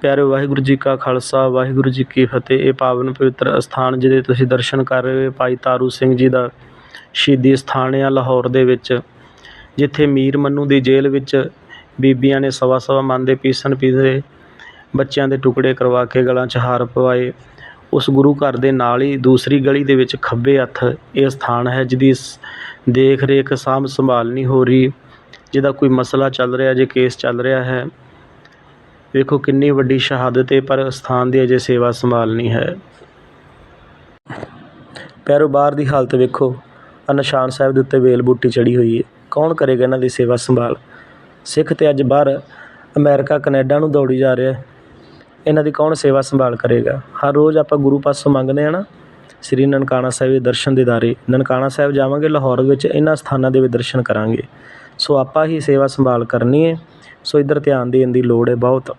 ਪਿਆਰੇ ਵਾਹਿਗੁਰੂ ਜੀ ਕਾ ਖਾਲਸਾ, ਵਾਹਿਗੁਰੂ ਜੀ ਕੀ ਫਤਿਹ। ਇਹ ਪਾਵਨ ਪਵਿੱਤਰ ਅਸਥਾਨ ਜਿਹਦੇ ਤੁਸੀਂ ਦਰਸ਼ਨ ਕਰ ਰਹੇ ਹੋ, ਭਾਈ ਤਾਰੂ ਸਿੰਘ ਜੀ ਦਾ ਸ਼ਹੀਦੀ ਸਥਾਨ ਆ ਲਾਹੌਰ ਦੇ ਵਿੱਚ, ਜਿੱਥੇ ਮੀਰ ਮੰਨੂ ਦੀ ਜੇਲ੍ਹ ਵਿੱਚ ਬੀਬੀਆਂ ਨੇ ਸਵਾ ਸਵਾ ਮਨ ਦੇ ਪੀਸਣ ਪੀਸੇ ਬੱਚਿਆਂ ਦੇ ਟੁਕੜੇ ਕਰਵਾ ਕੇ ਗਲਾਂ 'ਚ ਹਾਰ ਪਵਾਏ। ਉਸ ਗੁਰੂ ਘਰ ਦੇ ਨਾਲ ਹੀ ਦੂਸਰੀ ਗਲੀ ਦੇ ਵਿੱਚ ਖੱਬੇ ਹੱਥ ਇਹ ਸਥਾਨ ਹੈ, ਜਿਹਦੀ ਸ- ਦੇਖ ਰੇਖ ਸਾਂਭ ਸੰਭਾਲ ਨਹੀਂ ਹੋ ਰਹੀ, ਜਿਹਦਾ ਕੋਈ ਮਸਲਾ ਚੱਲ ਰਿਹਾ, ਜੇ ਕੇਸ ਚੱਲ ਰਿਹਾ ਹੈ ਵੇਖੋ ਕਿੰਨੀ ਵੱਡੀ ਸ਼ਹਾਦਤ ਹੈ, ਪਰ ਸਥਾਨ ਦੀ ਅਜੇ ਸੇਵਾ ਸੰਭਾਲ ਨਹੀਂ ਹੈ। ਪੈਰੋ ਬਾਹਰ ਦੀ ਹਾਲਤ ਵੇਖੋ। ਆਹ ਨਿਸ਼ਾਨ ਸਾਹਿਬ ਦੇ ਉੱਤੇ ਵੇਲ ਬੂਟੀ ਚੜੀ ਹੋਈ ਹੈ। ਕੌਣ ਕਰੇਗਾ ਇਹਨਾਂ ਦੀ ਸੇਵਾ ਸੰਭਾਲ? ਸਿੱਖ ਤੇ ਅੱਜ ਬਾਹਰ, ਅਮਰੀਕਾ, ਕੈਨੇਡਾ ਨੂੰ ਦੌੜੀ ਜਾ ਰਿਹਾ ਇਹਨਾਂ ਦੀ ਕੌਣ ਸੇਵਾ ਸੰਭਾਲ ਕਰੇਗਾ? ਹਰ ਰੋਜ਼ ਆਪਾਂ ਗੁਰੂ ਪਾਸੋਂ ਮੰਗਦੇ ਆ ਨਾ, ਸ੍ਰੀ ਨਨਕਾਣਾ ਸਾਹਿਬ ਦੇ ਦਰਸ਼ਨ ਦੀਦਾਰੇ ਨਨਕਾਣਾ ਸਾਹਿਬ ਜਾਵਾਂਗੇ, ਲਾਹੌਰ ਵਿੱਚ ਇਹਨਾਂ ਸਥਾਨਾਂ ਦੇ ਵੀ ਦਰਸ਼ਨ ਕਰਾਂਗੇ। ਸੋ ਆਪਾਂ ਹੀ ਸੇਵਾ ਸੰਭਾਲ ਕਰਨੀ ਹੈ। ਸੋ ਇੱਧਰ ਧਿਆਨ ਦੇਣ ਦੀ ਲੋੜ ਹੈ ਬਹੁਤ।